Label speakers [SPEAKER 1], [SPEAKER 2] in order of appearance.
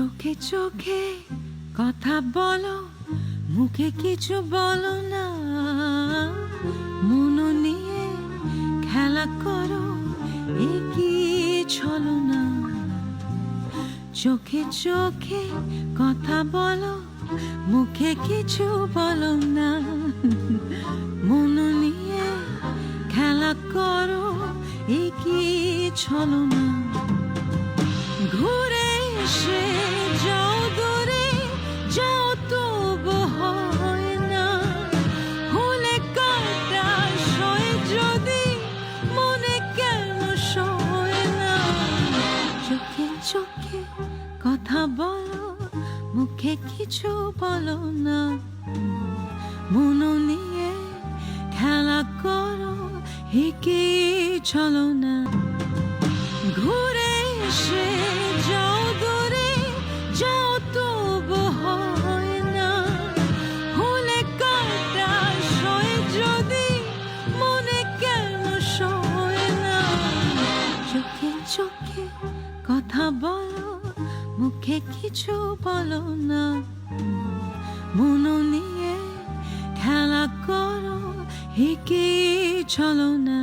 [SPEAKER 1] চোখে চোখে কথা বলো, মুখে কিছু বলো না। মন নিয়ে খেলা করো এ কি ছলো না চোখে চোখে কথা বলো, মুখে কিছু বলো না। মন নিয়ে খেলা করো এ কি ছলো না কথা বলো মুখে কিছু বলো না। মন নিয়ে খেলা করো একে চলো না ঘুরে এসে যাও দূরে, যাও তবু হয় না। যদি মনে কেন না। চোখে চোখে কথা বলো মুখে কিছু বলো না। মন নিয়ে খেলা করো হেঁকে চলো না